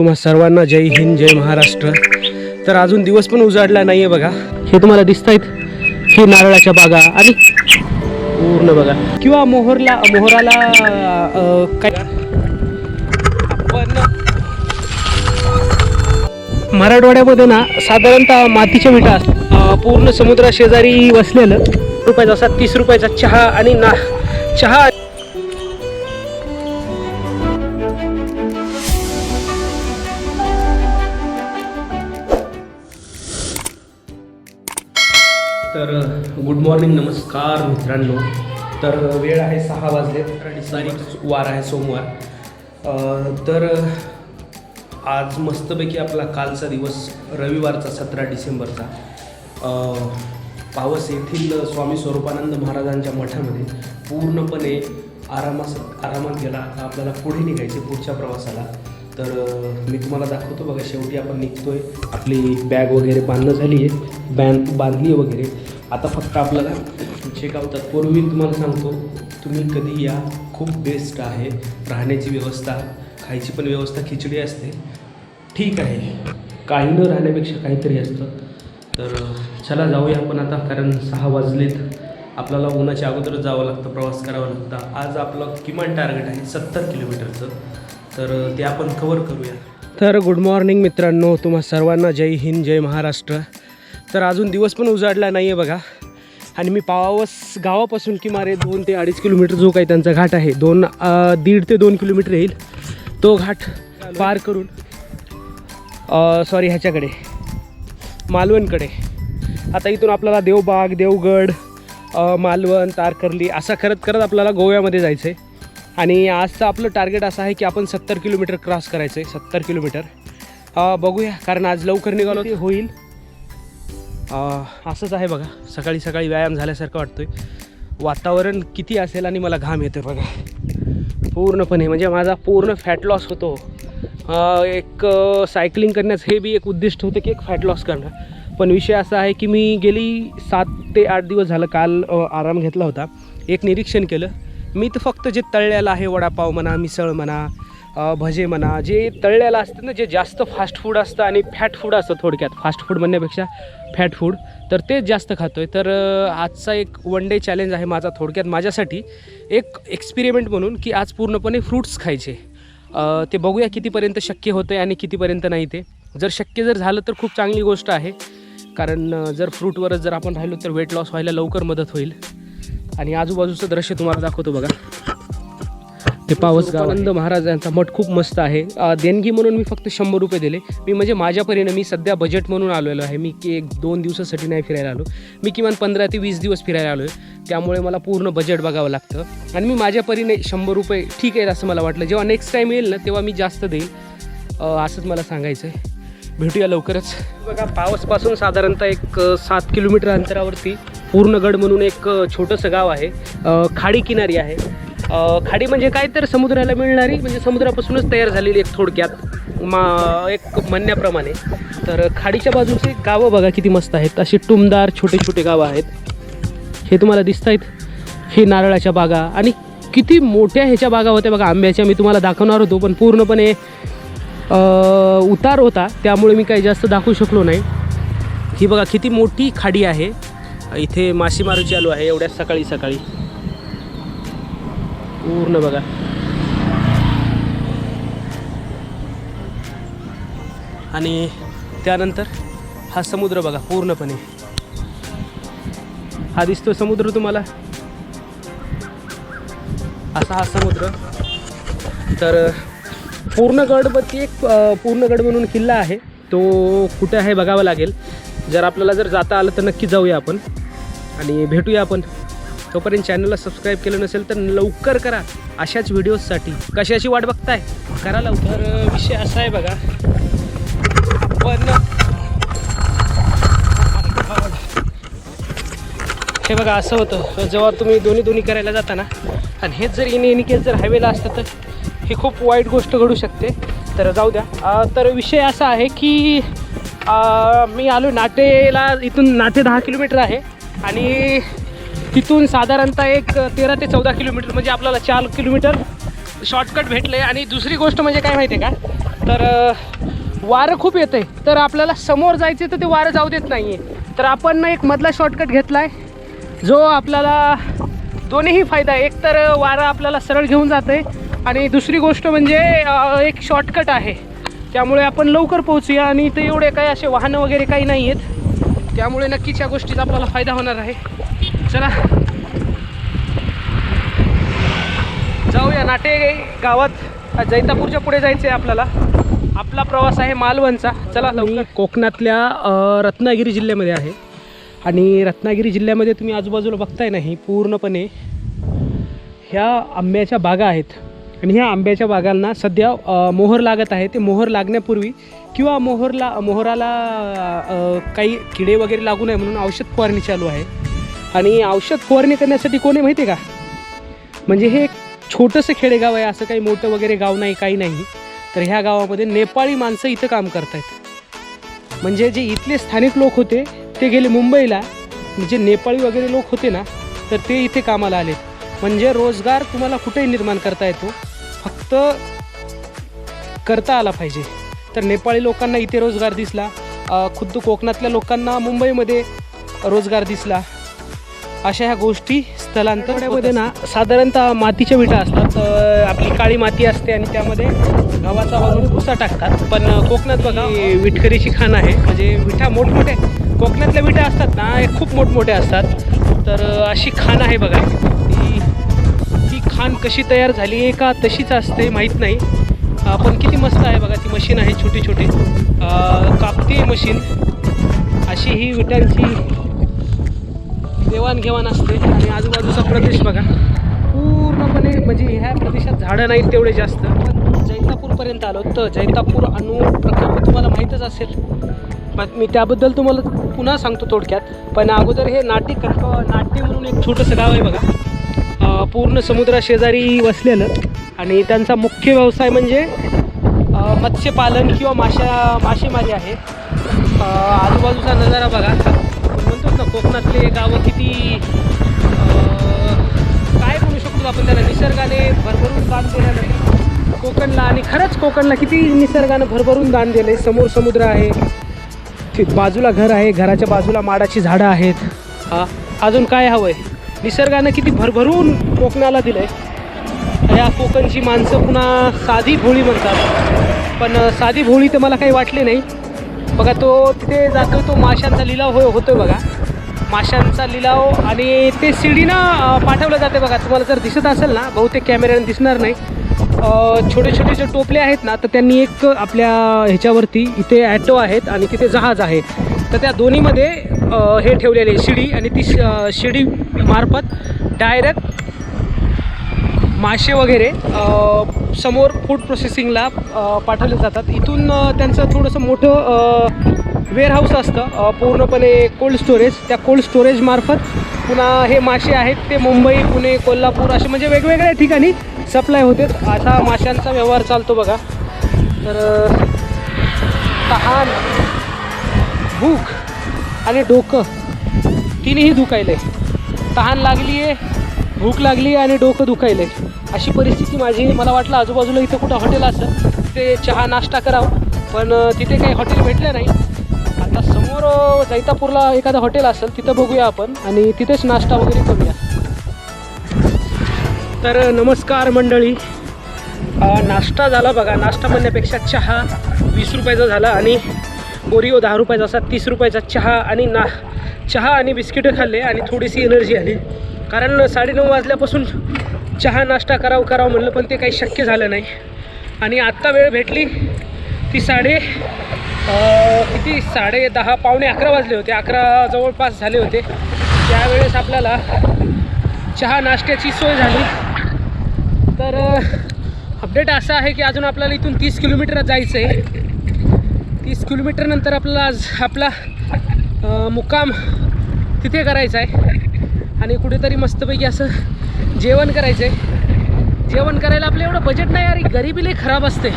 तुम्हा सर्वांना जय हिंद जय महाराष्ट्र. तर अजून दिवस पण उजाडला नाहीये बघा. हे तुम्हाला दिसत आहेत हे नारळाच्या बागा आणि पूर्ण बघा. किंवा मोहरला मोहराला काय? आपण मराठवाड्यामध्ये ना साधारणतः मातीच्या विटा असतात. पूर्ण समुद्रा शेजारी वसलेलं रुपयाचा असा तीस रुपयाचा चहा आणि ना चहा मॉर्निंग नमस्कार मित्रांनो. तर वेळ आहे सहा वाजले आणि तारीख वार आहे सोमवार. तर आज मस्तपैकी आपला कालचा दिवस रविवारचा सतरा डिसेंबरचा. पावस येथील स्वामी स्वरूपानंद महाराजांच्या मठामध्ये पूर्णपणे आरामास आरामात गेला. आता आपल्याला पुढे निघायचे पुढच्या प्रवासाला. तर मी तुम्हाला दाखवतो बघा शेवटी आपण निघतोय. आपली बॅग वगैरे बांधणं झाली आहे बॅन बांधली आहे वगैरे. आता फक्त आपल्याला चेकआउट पूर्वी तुम्हाला सांगतो तुम्ही कधी या खूप बेस्ट आहे. राहण्याची व्यवस्था खायची पण व्यवस्था खिचडी असते. ठीक आहे. काही न राहण्यापेक्षा काहीतरी असतं. तर चला जाऊया आपण आता कारण सहा वाजलेत. आपल्याला उन्हाच्या अगोदरच जावं लागतं प्रवास करावा लागतं. आज आपलं किमान टार्गेट आहे सत्तर किलोमीटरचं तर ते आपण कवर करूया. तर गुड मॉर्निंग मित्रांनो. तुम्हा सर्वांना जय हिंद जय महाराष्ट्र. तर अजून दिवस पण उजाडला नाही आहे बघा. आणि मी पावावस गावापासून किमारे दोन ते अडीच किलोमीटर जो काही त्यांचा घाट आहे दोन दीड ते दोन किलोमीटर येईल. तो घाट पार करून सॉरी ह्याच्याकडे मालवणकडे. आता इथून आपल्याला देवबाग देवगड मालवण तारकर्ली असा करत करत आपल्याला गोव्यामध्ये जायचं आहे आणि आजचं आपलं टार्गेट असं आहे की आपण सत्तर किलोमीटर क्रॉस करायचं आहे सत्तर किलोमीटर. बघूया कारण आज लवकर निघालो ते होईल. असंच आहे बघा. सकाळी सकाळी व्यायाम झाल्यासारखं वाटतोय. वातावरण किती असेल आणि मला घाम येतो बघा. पूर्णपणे म्हणजे माझा पूर्ण फॅट लॉस होतो. एक सायकलिंग करण्याचं हे बी एक उद्दिष्ट होतं की एक फॅट लॉस करणं. पण विषय असा आहे की मी गेली सात ते आठ दिवस झालं काल आराम घेतला होता. एक निरीक्षण केलं. मी तर फक्त जे तळलेलं आहे वडापाव म्हणा मिसळ म्हणा भजे म्हणा जे तळलेलं असतं ना जे जास्त फास्ट फूड असतं आणि फॅट फूड असतं थोडक्यात. फास्ट फूड म्हणण्यापेक्षा फॅट फूड तर तेच जास्त खातो आहे तर आजचा एक वन डे चॅलेंज आहे माझा थोडक्यात. माझ्यासाठी एक एक्सपेरिमेंट म्हणून की आज पूर्णपणे फ्रूट्स खायचे. ते बघूया कितीपर्यंत शक्य होतं आहे आणि कितीपर्यंत नाही ते. जर शक्य जर झालं तर खूप चांगली गोष्ट आहे. कारण जर फ्रूटवरच जर आपण राहिलो तर वेट लॉस व्हायला लवकर मदत होईल. आणि आजूबाजूचं दृश्य तुम्हाला दाखवतो बघा. ते पावसगाव आनंद महाराज यांचा मठ खूप मस्त आहे. देणगी म्हणून मी फक्त शंभर रुपये दिले. मी म्हणजे माझ्या परीने मी सध्या बजेट म्हणून आलेलो आहे. मी की एक दोन दिवसासाठी नाही फिरायला आलो. मी किमान पंधरा ते वीस दिवस फिरायला आलो आहे त्यामुळे मला पूर्ण बजेट बघावं लागतं. आणि मी माझ्या परीने शंभर रुपये ठीक आहे असं मला वाटलं. जेव्हा नेक्स्ट टाईम येईल ना तेव्हा मी जास्त देईल. असंच मला सांगायचं आहे भेटूया लवकरच. बघा पावसपासून साधारणतः एक सात किलोमीटर अंतरावरती पूर्णगड म्हणून एक छोटंसं गाव आहे. खाडी किनारी आहे. खाडी म्हणजे काय तर समुद्राला मिळणारी म्हणजे समुद्रापासूनच तयार झालेली एक थोडक्यात मा एक म्हणण्याप्रमाणे. तर खाडीच्या बाजूचे गावं बघा किती मस्त आहेत. अशी टुमदार छोटे छोटे गावं आहेत. हे तुम्हाला दिसत आहेत हे नारळाच्या बागा आणि किती मोठ्या ह्याच्या बागा होत्या बघा. आंब्याच्या मी तुम्हाला दाखवणार होतो पण पूर्णपणे उतार होता. त्यामुळे मी काही जास्त दाखवू शकलो नाही. ही बघा किती मोठी खाडी आहे. इथे मासेमारी चालू आहे एवढ्या सकाळी सकाळी. पूर्ण बघा. आणि त्यानंतर हा समुद्र बघा पूर्णपणे. हा दिसतो समुद्र तुम्हाला? असा हा समुद्र. तर पूर्णगडवरती एक पूर्णगड म्हणून किल्ला आहे. तो कुठे आहे बघावा लागेल. जर आपल्याला जर जाता आलं तर नक्की जाऊया आपण. आणि भेटूया आपण. तोपर्यंत चॅनलला सबस्क्राईब केलं नसेल तर लवकर करा. अशाच व्हिडिओजसाठी कशाची वाट बघताय? करा लवकर. विषय असा आहे बघा. पण हे बघा असं होतं. जेव्हा तुम्ही दोन्ही दोन्ही करायला जाता ना आणि हेच जर इन एनी केस जर हायवेला असतं तर ही खूप वाईट गोष्ट घडू शकते. तर जाऊ द्या. तर विषय असा आहे की मी आलो नाटेला इथून नाटे दहा किलोमीटर आहे. आणि तिथून साधारणतः एक तेरा ते चौदा किलोमीटर म्हणजे आपल्याला चार किलोमीटर शॉर्टकट भेटले. आणि दुसरी गोष्ट म्हणजे काय माहिती आहे का? तर वारं खूप येतं आहे तर आपल्याला समोर जायचं तर ते वारं जाऊ देत नाही आहे तर आपण ना एक मधला शॉर्टकट घेतला आहे जो आपल्याला दोन्हीही फायदा आहे. एक तर वारं आपल्याला सरळ घेऊन जातं आहे आणि दुसरी गोष्ट म्हणजे एक शॉर्टकट आहे. त्यामुळे आपण लवकर पोहोचूया. आणि इथे एवढे काही असे वाहनं वगैरे काही नाही आहेत त्यामुळे नक्कीच या गोष्टीचा आपल्याला फायदा होणार आहे. चला. जाऊया नाटे गावात. जैतापूरच्या पुढे जायचं आहे आपल्याला. आपला प्रवास आहे मालवणचा. चला लवकर. कोकणातल्या रत्नागिरी जिल्ह्यामध्ये आहे. आणि रत्नागिरी जिल्ह्यामध्ये तुम्ही आजूबाजूला बघताय नाही पूर्णपणे ह्या आंब्याच्या बागा आहेत. आणि ह्या आंब्याच्या बागांना सध्या मोहर लागत आहे. ते मोहर लागण्यापूर्वी किंवा मोहरला मोहराला काही किडे वगैरे लागू नये म्हणून औषध फवारणी चालू आहे. आणि औषध फवारणी करण्यासाठी कोण आहे माहिती आहे का? म्हणजे हे एक छोटंसं खेडेगाव आहे असं काही मोठं वगैरे गाव नाही काही नाही. तर ह्या गावामध्ये नेपाळी माणसं इथं काम करत आहेत म्हणजे जे इथले स्थानिक लोक होते ते गेले मुंबईला. जे नेपाळी वगैरे लोक होते ना तर ते इथे कामाला आले म्हणजे रोजगार तुम्हाला कुठेही निर्माण करता येतो. फक्त करता आला पाहिजे. तर नेपाळी लोकांना इथे रोजगार दिसला. खुद्द कोकणातल्या लोकांना मुंबईमध्ये रोजगार दिसला. अशा ह्या गोष्टी स्थलांतरण्यामध्ये ना साधारणतः मातीच्या विटा असतात. आपली काळी माती असते आणि त्यामध्ये गव्हाचा वगैरे भुसा टाकतात. पण कोकणात बघा विटकरीची खाण आहे. म्हणजे विठा मोठमोठे कोकणातल्या विटा असतात ना हे खूप मोठमोठ्या असतात. तर अशी खाण आहे बघा. ती ती खाण कशी तयार झाली आहे का तशीच असते माहीत नाही. पण किती मस्त आहे बघा ती मशीन आहे छोटी छोटी. कापते मशीन. अशी ही विटांची देवाणघेवाण असते आणि आजूबाजूचा प्रदेश बघा. पूर्णपणे म्हणजे ह्या प्रदेशात झाडं नाहीत तेवढे जास्त. पण जैतापूरपर्यंत आलो तर जैतापूर अणु प्रकल्प तुम्हाला माहीतच असेल. मग मी त्याबद्दल तुम्हाला पुन्हा सांगतो थोडक्यात. पण अगोदर हे नाट्य कर्क नाट्य म्हणून एक छोटंसं गाव आहे बघा. पूर्ण समुद्राशेजारी वसलेलं. आणि त्यांचा मुख्य व्यवसाय म्हणजे मत्स्यपालन किंवा माशा मासेमारी आहे. आजूबाजूचा नजारा बघा. म्हणतो ना कोकणातले गावं किती काय म्हणू शकतो आपण त्याला? निसर्गाने भरभरून दान दिलेलं कोकणला आणि खरंच कोकणला किती निसर्गानं भरभरून दान दिले समोर समुद्र आहे बाजूला घर आहे घराच्या बाजूला माडाची झाडं आहेत. हा अजून काय हवं आहे निसर्गानं किती भरभरून कोकणाला दिलं आहे या कोकणची माणसं पुन्हा साधी भोळी म्हणतात. पण साधी भोळी तर मला काही वाटली नाही. बघा तो तिथे जातो तो माशांचा लिलाव हो होतो बघा. माशांचा लिलाव आणि ते सीडीनं पाठवलं जाते बघा. तुम्हाला जर दिसत असेल ना बहुतेक कॅमेऱ्याने दिसणार नाही. छोटे छोटे जे टोपले आहेत ना तर त्यांनी एक आपल्या ह्याच्यावरती इथे ॲटो आहेत आणि तिथे जहाज आहे. तर त्या दोन्हीमध्ये हे ठेवलेले शिडी आणि ती श- शिडी मार्फत डायरेक्ट मासे वगैरे समोर फूड प्रोसेसिंगला पाठवले जातात. इथून त्यांचं थोडंसं मोठं वेअरहाऊस असतं पूर्णपणे कोल्ड स्टोरेज त्या कोल्ड स्टोरेजमार्फत पुन्हा हे मासे आहेत. ते मुंबई पुणे कोल्हापूर असे म्हणजे वेगवेगळ्या ठिकाणी सप्लाय होते आता माशांचा व्यवहार चालतो बघा. तर तहान भूक आणि डोकं तिन्ही दुखायले तहान लागली आहे भूक लागली आहे आणि डोकं दुखायले अशी परिस्थिती माझी मला वाटलं आजूबाजूला इथं कुठं हॉटेल असं ते चहा नाश्ता करावं. पण तिथे काही हॉटेल भेटलं नाही. आता समोर जैतापूरला एखादं हॉटेल असेल तिथं बघूया आपण आणि तिथेच नाश्ता वगैरे करूया. तर नमस्कार मंडळी. नाश्ता झाला बघा. नाश्ता म्हणण्यापेक्षा चहा वीस रुपयाचा झाला आणि बोरिओ दहा रुपयाचा असा तीस रुपयाचा चहा आणि ना चहा आणि बिस्किटं खाल्ले आणि थोडीशी एनर्जी आली. कारण साडेनऊ वाजल्यापासून चहा नाश्ता करावं करावं म्हणलं पण ते काही शक्य झालं नाही. आणि आत्ता वेळ भेटली ती साडे किती? साडे दहा पावणे अकरा वाजले होते. अकरा जवळपास झाले होते. त्यावेळेस आपल्याला चहा नाश्त्याची सोय झाली. तर अपडेट असा आहे की अजून आपल्याला इथून तीस किलोमीटर जायचं आहे तीस किलोमीटरनंतर आपल्याला आज आपला मुक्काम तिथे करायचा आहे आणि कुठेतरी मस्तपैकी असं जेवण करायचं आहे जेवण करायला आपलं एवढं बजेट नाही अरे गरिबी लई खराब असते.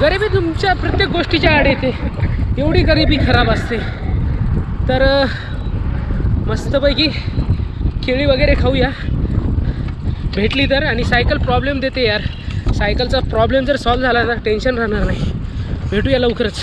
गरिबी तुमच्या प्रत्येक गोष्टीच्या आड येते. एवढी गरिबी खराब असते. तर मस्तपैकी केळी वगैरे खाऊया. भेटली तर आणि सायकल प्रॉब्लेम देते यार. सायकलचा प्रॉब्लेम जर सॉल्व्ह झाला ना टेन्शन राहणार नाही. भेटूया लवकरच.